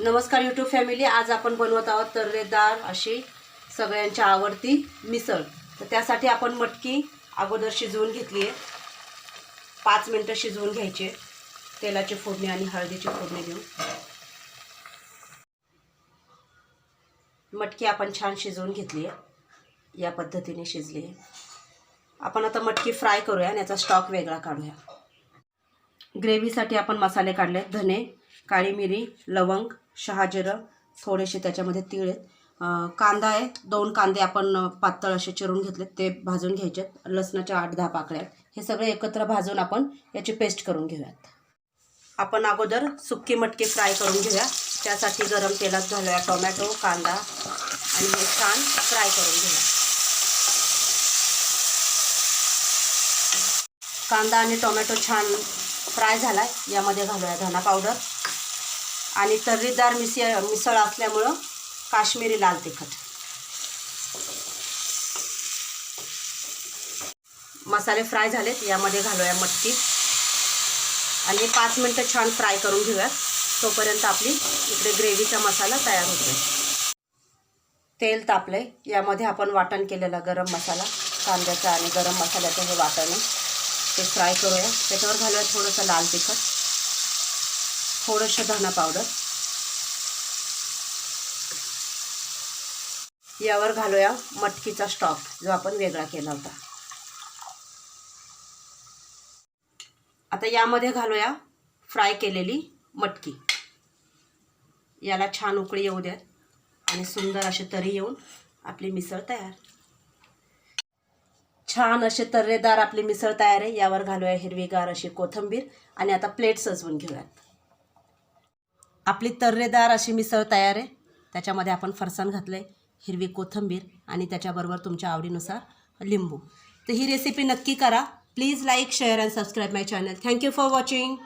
नमस्कार YouTube family आज आपण बनवत आहोत तर्रेदार अशी सगळ्यांच्या आवडती मिसळ. तर त्यासाठी आपण मटकी अगोदर शिजवून घेतली आहे. पाच मिनटं शिजवून घ्यायचे. तेलाची फोडणी आणि हळदीची फोडणी देऊन मटकी आपण छान शिजवून घेतली आहे. या पद्धतीने शिजली आहे. आपण आता मटकी फ्राय करूया आणि याचा स्टॉक वेगळा काढूया. ग्रेव्हीसाठी आपण मसाले काढले. धने काळी मिरी लवंग शहाजिरं थोडेसे त्याच्यामध्ये तीळ आहेत. कांदा आहे दोन कांदे आपण पातळ असे चिरून घेतलेत. ते भाजून घ्यायचे आहेत लसणाच्या आठ दहा पाकळ्या हे सगळे एकत्र भाजून आपण याची पेस्ट करून घेऊयात. आपण अगोदर सुक्की मटकी फ्राय करून घेऊया. त्यासाठी गरम तेलात घालूया टोमॅटो कांदा आणि हे छान फ्राय करून घेऊया. कांदा आणि टोमॅटो छान फ्राय झाला आहे यामध्ये घालूया धना पावडर. आणि तर्रीदार मिसळ मिसळ असल्यामुळं काश्मीरी लाल तिखट. मसाले फ्राय झालेत यामध्ये घालूया मटकी. आणि पाच मिनटं छान फ्राय करून घेऊयात तोपर्यंत आपली इकडे ग्रेव्हीचा मसाला तयार होतो तेल तापले यामध्ये आपण वाटण केलेला गरम मसाला कांद्याचा आणि गरम मसाल्याचं हे वाटण आहे. ते फ्राय करूया. त्याच्यावर घालूया थोडंसं लाल तिखट. थोडंसं धना पावडर. यावर घालूया मटकीचा स्टॉक जो आपण वेगळा केला होता. आता यामध्ये घालूया फ्राय केलेली मटकी. याला छान उकळी येऊ द्यात आणि सुंदर अशी तरी येऊन आपली मिसळ तयार. छान असे तर्रेदार आपली मिसळ तयार आहे. यावर घालूया हिरवीगार अशी कोथिंबीर आणि आता प्लेट सजवून घेऊयात. आपली तर्रेदार अशी मिसळ तयार आहे. त्याच्यामध्ये आपण फरसाण घातलं आहे हिरवी कोथिंबीर आणि त्याच्याबरोबर तुमच्या आवडीनुसार लिंबू. तर ही रेसिपी नक्की करा. Please like share and subscribe my channel thank you for watching